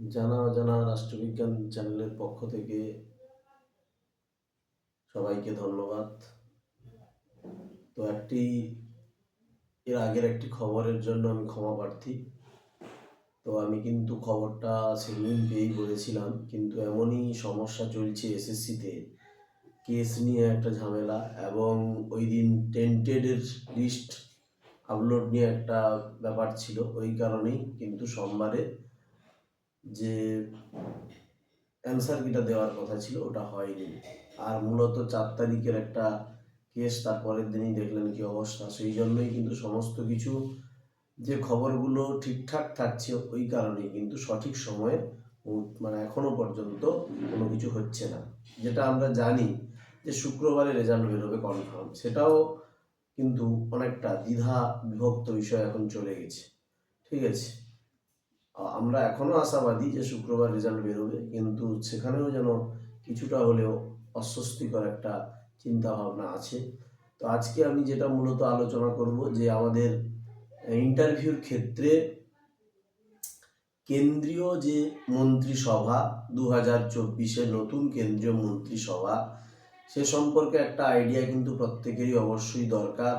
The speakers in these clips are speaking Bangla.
জানা অজানা রাষ্ট্রবিজ্ঞান চ্যানেলের পক্ষ থেকে সবাইকে ধন্যবাদ। তো একটি, এর আগের একটি খবরের জন্য আমি ক্ষমা প্রার্থী। তো আমি কিন্তু খবরটা সেদিন পেয়েই বলেছিলাম, কিন্তু এমনই সমস্যা চলছে এসএসসিতে। কেস নিয়ে একটা ঝামেলা এবং ওই দিন টেন্টেডের লিস্ট আপলোড নিয়ে একটা ব্যাপার ছিল, ওই কারণেই কিন্তু সোমবারে যে অ্যান্সার কিটা দেওয়ার কথা ছিল, ওটা হয়নি। আর মূলত চার তারিখের একটা কেস তার পরের দিনই দেখলেন কি অবস্থা। সেই জন্যই কিন্তু সমস্ত কিছু যে খবরগুলো ঠিকঠাক থাকছে ওই কারণেই কিন্তু সঠিক সময়ে মানে এখনও পর্যন্ত কোনো কিছু হচ্ছে না। যেটা আমরা জানি যে শুক্রবারে রেজাল্ট বেরোবে কনফার্ম সেটাও কিন্তু অনেকটা দ্বিধা বিভক্ত বিষয় এখন চলে গেছে। ঠিক আছে? আমরা এখনও আশাবাদী যে শুক্রবার রেজাল্ট বেরোবে, কিন্তু সেখানেও যেন কিছুটা হলেও অস্বস্তিকর একটা চিন্তা ভাবনা আছে। তো আজকে আমি যেটা মূলত আলোচনা করব যে আমাদের ইন্টারভিউর ক্ষেত্রে কেন্দ্রীয় যে মন্ত্রিসভা দু হাজার চব্বিশের নতুন কেন্দ্রীয় মন্ত্রিসভা, সে সম্পর্কে একটা আইডিয়া কিন্তু প্রত্যেকেরই অবশ্যই দরকার।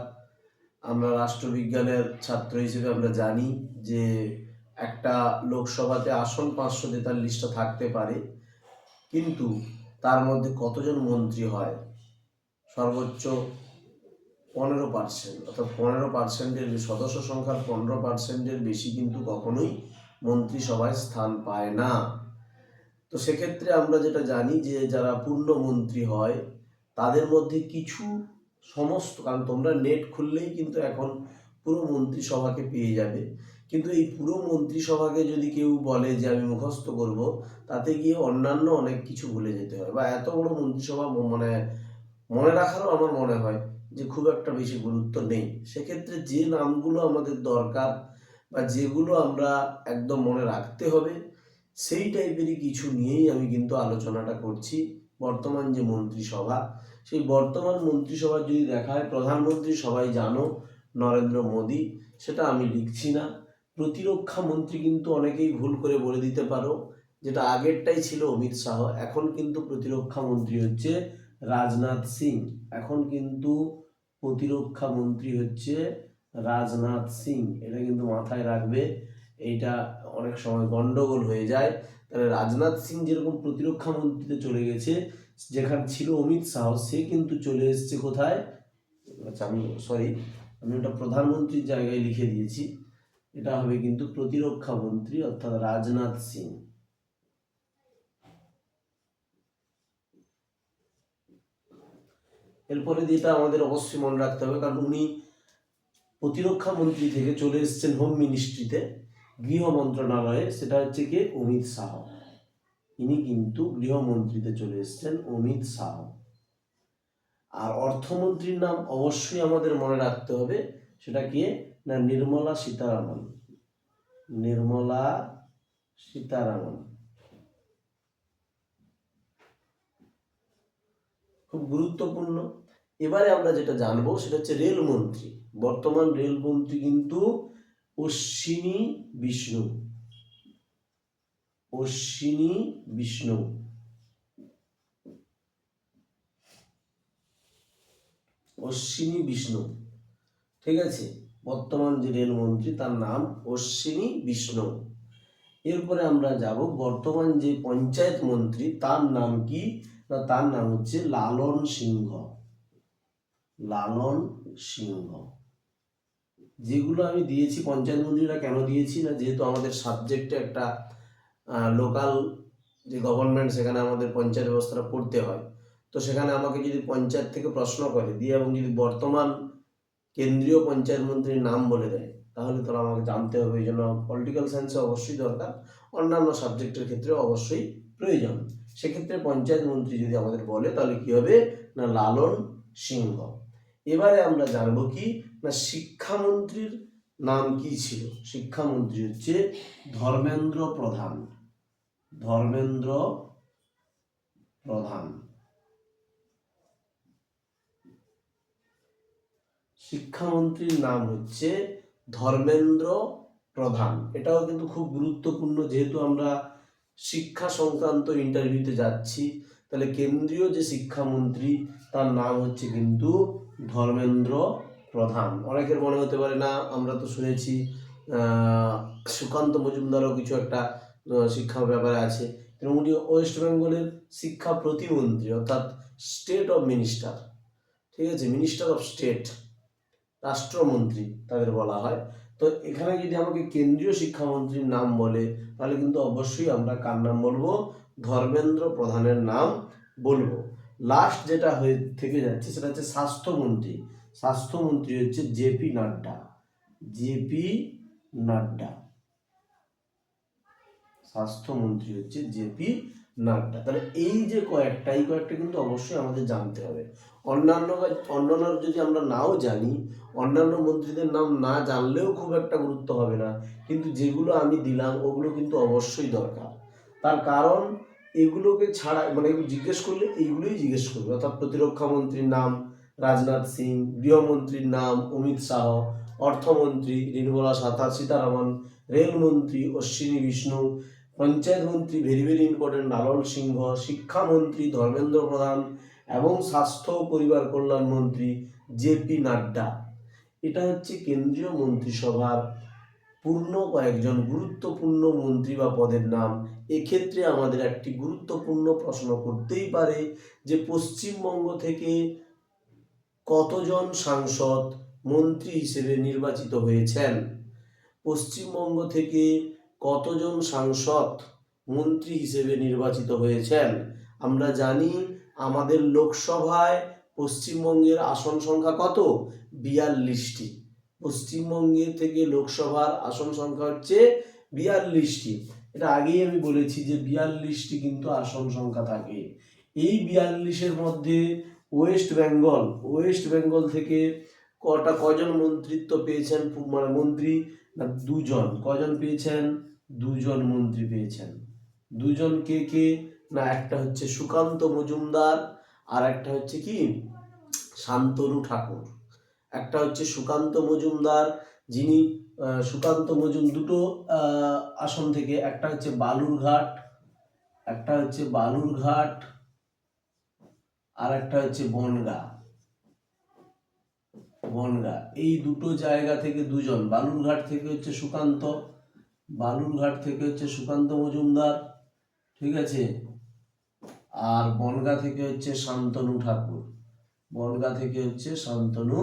আমরা রাষ্ট্রবিজ্ঞানের ছাত্র হিসেবে আমরা জানি যে একটা লোকসভাতে আসন পাঁচশো তেতাল্লিশটা থাকতে পারে। কিন্তু তার মধ্যে কতজন মন্ত্রী হয়? সর্বোচ্চ পনেরো পার্সেন্ট অর্থাৎ পনেরো পার্সেন্টের সদস্য সংখ্যার পনেরো পার্সেন্টের বেশি কিন্তু কখনোই মন্ত্রিসভায় স্থান পায় না। তো সেক্ষেত্রে আমরা যেটা জানি যে যারা পূর্ণ মন্ত্রী হয়, তাদের মধ্যে কিছু সমস্ত, কারণ তোমরা নেট খুললেই কিন্তু এখন পুরো মন্ত্রিসভাকে পেয়ে যাবে। কিন্তু এই পুরো মন্ত্রিসভাকে যদি কেউ বলে যে আমি মুখস্থ করব, তাতে গিয়ে অন্যান্য অনেক কিছু ভুলে যেতে হয়। বা এত বড় মন্ত্রিসভা মানে মনে রাখারও আমার মনে হয় যে খুব একটা বেশি গুরুত্ব নেই। সেক্ষেত্রে যে নামগুলো আমাদের দরকার বা যেগুলো আমরা একদম মনে রাখতে হবে, সেই টাইপেরই কিছু নিয়েই আমি কিন্তু আলোচনাটা করছি বর্তমান যে মন্ত্রিসভা। সেই বর্তমান মন্ত্রিসভা যদি দেখা হয়, প্রধানমন্ত্রী সবাই জানো নরেন্দ্র মোদী, সেটা আমি লিখছি না। প্রতিরক্ষা মন্ত্রী কিন্তু অনেকেই ভুল করে বলে দিতে পারো। যেটা আগেরটাই ছিল অমিত শাহ, এখন কিন্তু প্রতিরক্ষা মন্ত্রী হচ্ছে রাজনাথ সিং। এখন কিন্তু প্রতিরক্ষা মন্ত্রী হচ্ছে রাজনাথ সিং। এটা কিন্তু মাথায় রাখবে, এইটা অনেক সময় গন্ডগোল হয়ে যায়। তাহলে রাজনাথ সিং যেরকম প্রতিরক্ষা মন্ত্রীতে চলে গেছে, যেখানে ছিল অমিত শাহ, সে কিন্তু চলে এসেছে কোথায়? আচ্ছা আমি সরি আমি ওটা প্রধানমন্ত্রীর জায়গায় লিখে দিয়েছি। এটা হবে কিন্তু প্রতিরক্ষা মন্ত্রী অর্থাৎ রাজনাথ সিং। এরপরে যেটা আমাদের অবশ্যই মনে রাখতে হবে, কারণ উনি প্রতিরক্ষা মন্ত্রী থেকে চলে এসেছেন হোম মিনিস্ট্রিতে, গৃহ মন্ত্রণালয়ে, সেটা হচ্ছে কি? অমিত শাহ। ইনি কিন্তু গৃহমন্ত্রীতে চলে এসেছেন অমিত শাহ। আর অর্থমন্ত্রীর নাম অবশ্যই আমাদের মনে রাখতে হবে, সেটা কি? না, নির্মলা সীতারামন। নির্মলা সীতারামন। খুব গুরুত্বপূর্ণ। এবারে আমরা যেটা জানব, সেটা হচ্ছে রেলমন্ত্রী। বর্তমান রেলমন্ত্রী কিন্তু অশ্বিনী বিষ্ণু। অশ্বিনী বিষ্ণু। অশ্বিনী বিষ্ণু। ঠিক আছে? বর্তমান যে রেলমন্ত্রী, তার নাম অশ্বিনী বিষ্ণু। এরপরে আমরা যাব, বর্তমান যে পঞ্চায়েত মন্ত্রী, তার নাম কি? না, তার নাম হচ্ছে লালন সিংহ। লালন সিংহ। যেগুলো আমি দিয়েছি, পঞ্চায়েত মন্ত্রীরা কেন দিয়েছি না? যেহেতু আমাদের সাবজেক্টে একটা লোকাল যে গভর্নমেন্ট সেখানে আমাদের পঞ্চায়েত ব্যবস্থাটা পড়তে হয়। তো সেখানে আমাকে যদি পঞ্চায়েত থেকে প্রশ্ন করে, দিয়ে এবং যদি বর্তমান কেন্দ্রীয় পঞ্চায়েত মন্ত্রীর নাম বলে দেয়। তাহলে তো আমাকে জানতে হবে, এই জন্য পলিটিক্যাল সায়েন্সে অবশ্যই দরকার। অন্যান্য সাবজেক্টের ক্ষেত্রে অবশ্যই প্রয়োজন। সেক্ষেত্রে পঞ্চায়েত মন্ত্রী যদি আমাদের বলে, তাহলে কি হবে? না লালন সিংহ। এবারে আমরা জানব কি? না শিক্ষামন্ত্রীর নাম কি ছিল? শিক্ষামন্ত্রী হচ্ছে ধর্মেন্দ্র প্রধান। ধর্মেন্দ্র প্রধান। শিক্ষামন্ত্রীর নাম হচ্ছে ধর্মেন্দ্র প্রধান। এটাও কিন্তু খুব গুরুত্বপূর্ণ, যেহেতু আমরা শিক্ষা সংক্রান্ত ইন্টারভিউতে যাচ্ছি। তাহলে কেন্দ্রীয় যে শিক্ষামন্ত্রী, তার নাম হচ্ছে কিন্তু ধর্মেন্দ্র প্রধান। অনেকের মনে হতে পারে, না, আমরা তো শুনেছি সুকান্ত মজুমদারও কিছু একটা শিক্ষা ব্যাপারে আছে। উনি ওয়েস্ট বেঙ্গলের শিক্ষা প্রতিমন্ত্রী, অর্থাৎ স্টেট অফ মিনিস্টার ঠিক আছে? মিনিস্টার অফ স্টেট রাষ্ট্রমন্ত্রী তাদের বলা হয়। তো এখানে যদি আমাকে কেন্দ্রীয় শিক্ষামন্ত্রীর নাম বলে, তাহলে কিন্তু অবশ্যই আমরা কার নাম বলব? ধর্মেন্দ্র প্রধানের নাম বলব। লাস্ট যেটা হয়ে থেকে যাচ্ছে সেটা হচ্ছে স্বাস্থ্যমন্ত্রী। স্বাস্থ্যমন্ত্রী হচ্ছে জেপি নাড্ডা। জেপি নাড্ডা। স্বাস্থ্যমন্ত্রী হচ্ছে জেপি নাড্ডা। তাহলে এই যে কয়েকটা, এই কয়েকটা কিন্তু অবশ্যই আমাদের জানতে হবে। অন্যান্য অন্যান্য যদি আমরা নাও জানি অন্যান্য মন্ত্রীদের নাম না জানলেও খুব একটা গুরুত্ব হবে না। কিন্তু যেগুলো আমি দিলাম, ওগুলো কিন্তু অবশ্যই দরকার। তার কারণ, এগুলোকে ছাড়া মানে জিজ্ঞেস করলে এইগুলোই জিজ্ঞেস করবে। অর্থাৎ প্রতিরক্ষা মন্ত্রীর নাম, রাজনাথ সিং, গৃহমন্ত্রীর নাম, অমিত শাহ, অর্থমন্ত্রী, নির্মলা সাথা সীতারামন রেলমন্ত্রী অশ্বিনী বিষ্ণু, পঞ্চায়েত মন্ত্রী, very very important, Lalan Singh, শিক্ষামন্ত্রী, ধর্মেন্দ্র প্রধান এবং স্বাস্থ্য ও পরিবার কল্যাণ মন্ত্রী জেপি নাড্ডা। এটা হচ্ছে কেন্দ্রীয় মন্ত্রিসভার পূর্ণ কয়েকজন গুরুত্বপূর্ণ মন্ত্রী বা পদের নাম। এক্ষেত্রে আমাদের একটি গুরুত্বপূর্ণ প্রশ্ন করতেই পারে যে, পশ্চিমবঙ্গ থেকে কতজন সাংসদ মন্ত্রী হিসেবে নির্বাচিত হয়েছেন? পশ্চিমবঙ্গ থেকে কতজন সাংসদ মন্ত্রী হিসেবে নির্বাচিত হয়েছেন? আমরা জানি আমাদের লোকসভায় পশ্চিমবঙ্গের আসন সংখ্যা কত? বিয়াল্লিশটি। পশ্চিমবঙ্গে থেকে লোকসভার আসন সংখ্যা হচ্ছে বিয়াল্লিশটি। এটা আগেই আমি বলেছি যে বিয়াল্লিশটি কিন্তু আসন সংখ্যা থাকে। এই বিয়াল্লিশের মধ্যে ওয়েস্ট বেঙ্গল ওয়েস্ট বেঙ্গল থেকে কটা, কজন মন্ত্রিত্ব পেয়েছেন? মানে মন্ত্রী না, দুজন। কজন পেয়েছেন? দুজন মন্ত্রী পেয়েছেন। দুজন কে কে? না, একটা হচ্ছে সুকান্ত মজুমদার আর একটা হচ্ছে কি? শান্তনু ঠাকুর। একটা হচ্ছে সুকান্ত মজুমদার, যিনি সুকান্ত মজুম দুটো আসন থেকে, একটা হচ্ছে বালুরঘাট একটা হচ্ছে বালুরঘাট আর একটা হচ্ছে বনগা। বনগা, এই দুটো জায়গা থেকে দুজন। বালুরঘাট থেকে হচ্ছে সুকান্ত বালুরঘাট থেকে হচ্ছে সুকান্ত মজুমদার, ঠিক আছে? আর বনগা থেকে হচ্ছে শান্তনু ঠাকুর। বনগা থেকে হচ্ছে শান্তনু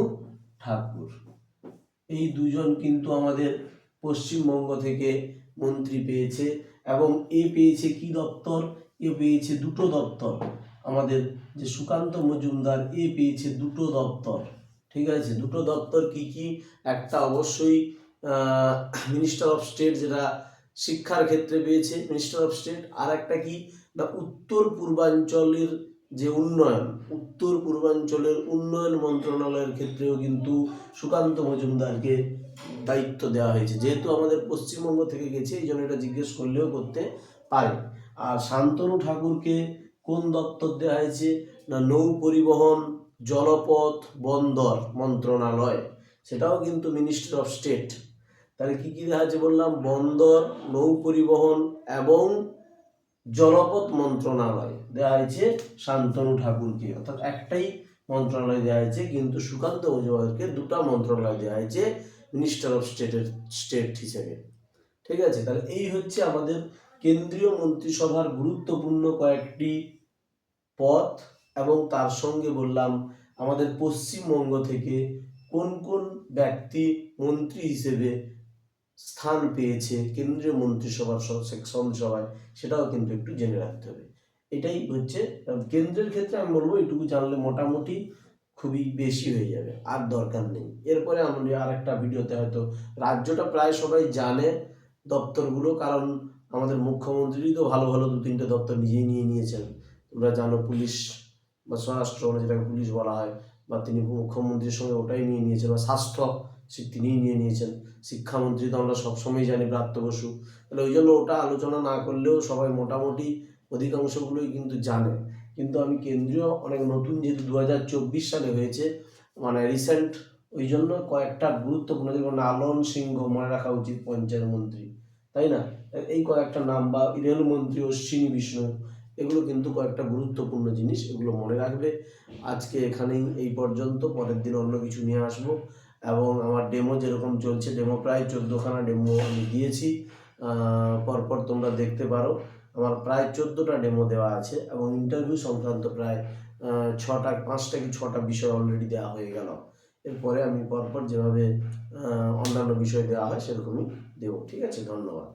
ঠাকুর। এই দুজন কিন্তু আমাদের পশ্চিমবঙ্গ থেকে মন্ত্রী পেয়েছে এবং এ পেয়েছে কি দপ্তর? এ পেয়েছে দুটো দপ্তর। আমাদের যে সুকান্ত মজুমদার, এ পেয়েছে দুটো দপ্তর। ঠিক আছে? দুটো দপ্তর কি কি? একটা অবশ্যই মিনিস্টার অফ স্টেট যেটা শিক্ষার ক্ষেত্রে পেয়েছে মিনিস্টার অফ স্টেট আর একটা কি? না, উত্তর পূর্বাঞ্চলের যে উন্নয়ন, উত্তর পূর্বাঞ্চলের উন্নয়ন মন্ত্রণালয়ের ক্ষেত্রেও কিন্তু সুকান্ত মজুমদারকে দায়িত্ব দেওয়া হয়েছে। যেহেতু আমাদের পশ্চিমবঙ্গ থেকে গেছে, এই জন্য এটা জিজ্ঞেস করলেও করতে পারে। আর শান্তনু ঠাকুরকে কোন দপ্তর দেওয়া হয়েছে? না, নৌ পরিবহন, জলপথ বন্দর মন্ত্রণালয়, সেটাও কিন্তু মিনিস্ট্রি অফ স্টেট তাহলে কী কী দেওয়া হয়েছে বললাম? বন্দর, নৌ পরিবহন এবং জলপথ মন্ত্রণালয় দেওয়া হয়েছে শান্তনু ঠাকুরকে। অর্থাৎ একটাই মন্ত্রণালয় দেওয়া হয়েছে, কিন্তু সুকান্ত মজুমদারকে দুটা মন্ত্রণালয় দেওয়া হয়েছে মিনিস্টার অফ স্টেটের স্টেট হিসেবে। ঠিক আছে? তাহলে এই হচ্ছে আমাদের কেন্দ্রীয় মন্ত্রিসভার গুরুত্বপূর্ণ কয়েকটি পথ এবং তার সঙ্গে বললাম আমাদের পশ্চিমবঙ্গ থেকে কোন কোন ব্যক্তি মন্ত্রী হিসেবে স্থান পেয়েছে কেন্দ্রীয় মন্ত্রিসভার সভায় সেটাও কিন্তু একটু জেনে রাখতে হবে। এটাই হচ্ছে কেন্দ্রের ক্ষেত্রে আমি বলব, এটুকু জানলে মোটামুটি খুবই বেশি হয়ে যাবে, আর দরকার নেই। এরপরে আমি আর একটা ভিডিওতে হয়তো রাজ্যটা প্রায় সবাই জানে দপ্তরগুলো, কারণ আমাদের মুখ্যমন্ত্রী তো ভালো ভালো দু তিনটে দপ্তর নিজেই নিয়ে নিয়েছেন। তোমরা জানো, পুলিশ বা স্বরাষ্ট্র, যেটাকে পুলিশ বলা হয়, বা তিনি মুখ্যমন্ত্রীর সঙ্গে ওটাই নিয়ে নিয়েছেন, বা স্বাস্থ্য সে তিনিই নিয়ে নিয়েছেন। শিক্ষামন্ত্রী তো আমরা সবসময় জানি ব্রাত্য বসু। তাহলে ওই জন্য ওটা আলোচনা না করলেও সবাই মোটামুটি অধিকাংশগুলোই কিন্তু জানে। কিন্তু আমি কেন্দ্রীয় অনেক নতুন যেহেতু দু চব্বিশ সালে হয়েছে মানে রিসেন্ট ওই জন্য কয়েকটা গুরুত্বপূর্ণ যেমন লালন সিংহ মনে রাখা উচিত পঞ্চায়েত মন্ত্রী, তাই না? এই কয়েকটা নাম বা রেলমন্ত্রী অশ্বিনী বিষ্ণু, এগুলো কিন্তু কয়েকটা গুরুত্বপূর্ণ জিনিস, এগুলো মনে রাখবে। আজকে এখানেই এই পর্যন্ত, পরের দিন অন্য কিছু নিয়ে আসব। এবং আমার ডেমো যেরকম চলছে ডেমো প্রায় চোদ্দোখানা ডেমো আমি দিয়েছি। পরপর তোমরা দেখতে পারো। আমার প্রায় চোদ্দোটা ডেমো দেওয়া আছে এবং ইন্টারভিউ সংক্রান্ত প্রায় ছটা, পাঁচটা কি ছটা বিষয় অলরেডি দেওয়া হয়ে গেল। এরপরে আমি পরপর যেভাবে অন্যান্য বিষয় দেওয়া হয় সেরকমই দেবো। ঠিক আছে, ধন্যবাদ।